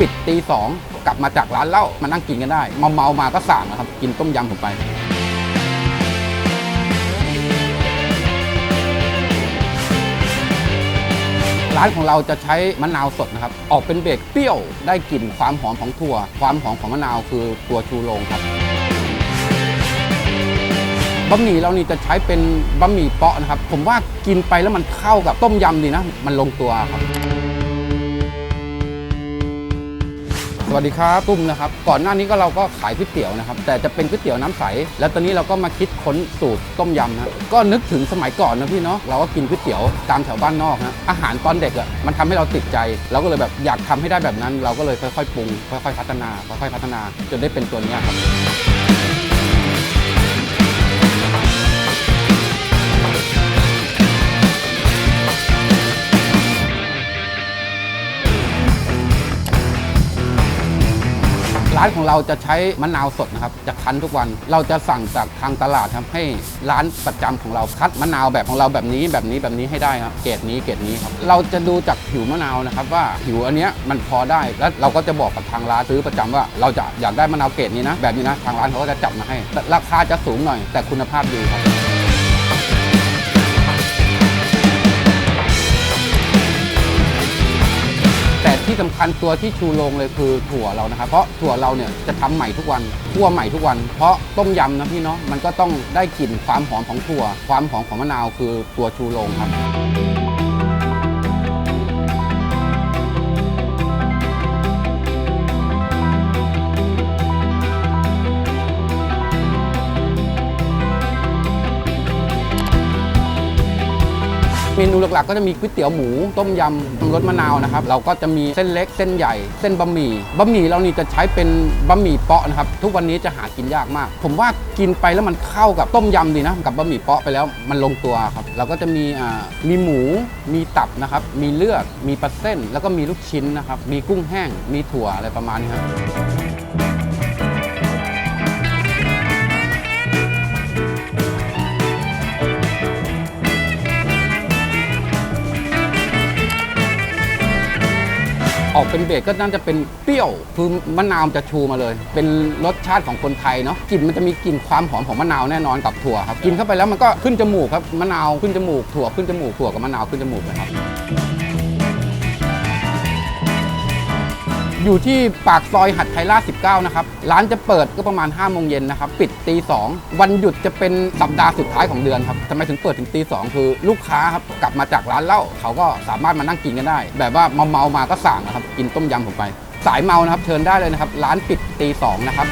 ปิดตีสองกลับมาจากร้านเหล้ามานั่งกินกันได้เมาเมามาก็สั่งนะครับ กินต้มยำผมไป ร้านของเราจะใช้มะนาวสดนะครับ ออกเป็นเบรกเปรี้ยวได้กลิ่นความหอมของถั่ว ความหอมของมะนาวคือตัวชูโรงครับบะหมี่เรานี่จะใช้เป็นบะหมี่เปาะนะครับ ผมว่ากินไปแล้วมันเข้ากับต้มยำดีนะ มันลงตัวครับ สวัสดีครับตุ้มนะครับก่อนหน้านี้ก็เราก็ขายก๋วยเตี๋ยวนะครับแต่จะเป็นก๋วยเตี๋ยวน้ำใส แล้วตอนนี้เราก็มาคิดค้นสูตรต้มยำนะก็นึกถึงสมัยก่อนนะพี่เนาะเราก็กินก๋วยเตี๋ยวตามแถวบ้านนอกนะอาหารตอนเด็กอะ่ะมันทำให้เราติดใจ เราก็เลยแบบอยากทำให้ได้แบบนั้น เราก็เลยค่อยๆปรุงค่อยๆพัฒนาค่อยๆพัฒนาจนได้เป็นตัวเนี้ยครับ ร้านของเราจะใช้มะนาวสดนะครับจะคั้นทุกวันเราจะสั่งจากทางตลาดครับให้ร้านประจำของเราคัดมะนาวแบบของเราแบบนี้แบบนี้แบบนี้ให้ได้ครับเกรดนี้เกรดนี้ครับเราจะดูจากผิวมะนาวนะครับว่าผิวอันเนี้ยมันพอได้แล้วเราก็จะบอกกับทางร้านซื้อประจำว่า เราจะอยากได้มะนาวเกรดนี้นะแบบนี้นะทางร้านเขาก็จะจับมาให้แต่ราคาจะสูงหน่อย แต่คุณภาพดีครับ ที่สำคัญตัวที่ชูโรงเลยคือถั่วเรานะครับ เพราะถั่วเราเนี่ยจะทำใหม่ทุกวันคั่วใหม่ทุกวัน เพราะต้มยำนะพี่เนาะมันก็ต้องได้กลิ่นความหอมของถั่ว ความหอมของมะนาวคือตัวชูโรงครับ เมนูหลักๆ ก็จะมีก๋วยเตี๋ยวหมูต้มยำรสมะนาวนะครับ เราก็จะมีเส้นเล็กเส้นใหญ่ เส้นบะหมี่บะหมี่เรานี่จะใช้เป็นบะหมี่เปาะนะครับ ทุกวันนี้จะหากินยากมาก ผมว่ากินไปแล้วมันเข้ากับต้มยำดีนะ กับบะหมี่เปาะไปแล้วมันลงตัวครับ เราก็จะมีอ่ามีหมู มีตับนะครับ มีเลือด มีปลาเส้น แล้วก็มีลูกชิ้นนะครับ มีกุ้งแห้ง มีถั่วอะไรประมาณนี้ครับ ออกเป็นเบสกก็น่าจะเป็นเปรี้ยวคือมะนาวจะชูมาเลย เป็นรสชาติของคนไทยเนาะกลิ่นมันจะมีกลิ่นความหอมของมะนาวแน่นอนกับถั่วครับกินเข้าไปแล้วมันก็ขึ้นจมูกครับมะนาวขึ้นจมูกถั่วขึ้นจมูกถั่วกับมะนาวขึ้นจมูกนะครับ อยู่ที่ปากซอยหัดไทยราช19 นะครับ ร้านจะเปิดก็ประมาณ 5 โมงเย็นนะครับ ปิดตี 2 วันหยุดจะเป็นสัปดาห์สุดท้ายของเดือนครับทำไมถึงเปิดถึงตี 2 คือลูกค้าครับ กลับมาจากร้านเหล้าเขาก็สามารถมานั่งกินกันได้ แบบว่าเมาเมามาก็สั่งนะครับ กินต้มยำผมไป สายเมานะครับเชิญได้เลยนะครับ ร้านปิดตี 2 นะครับ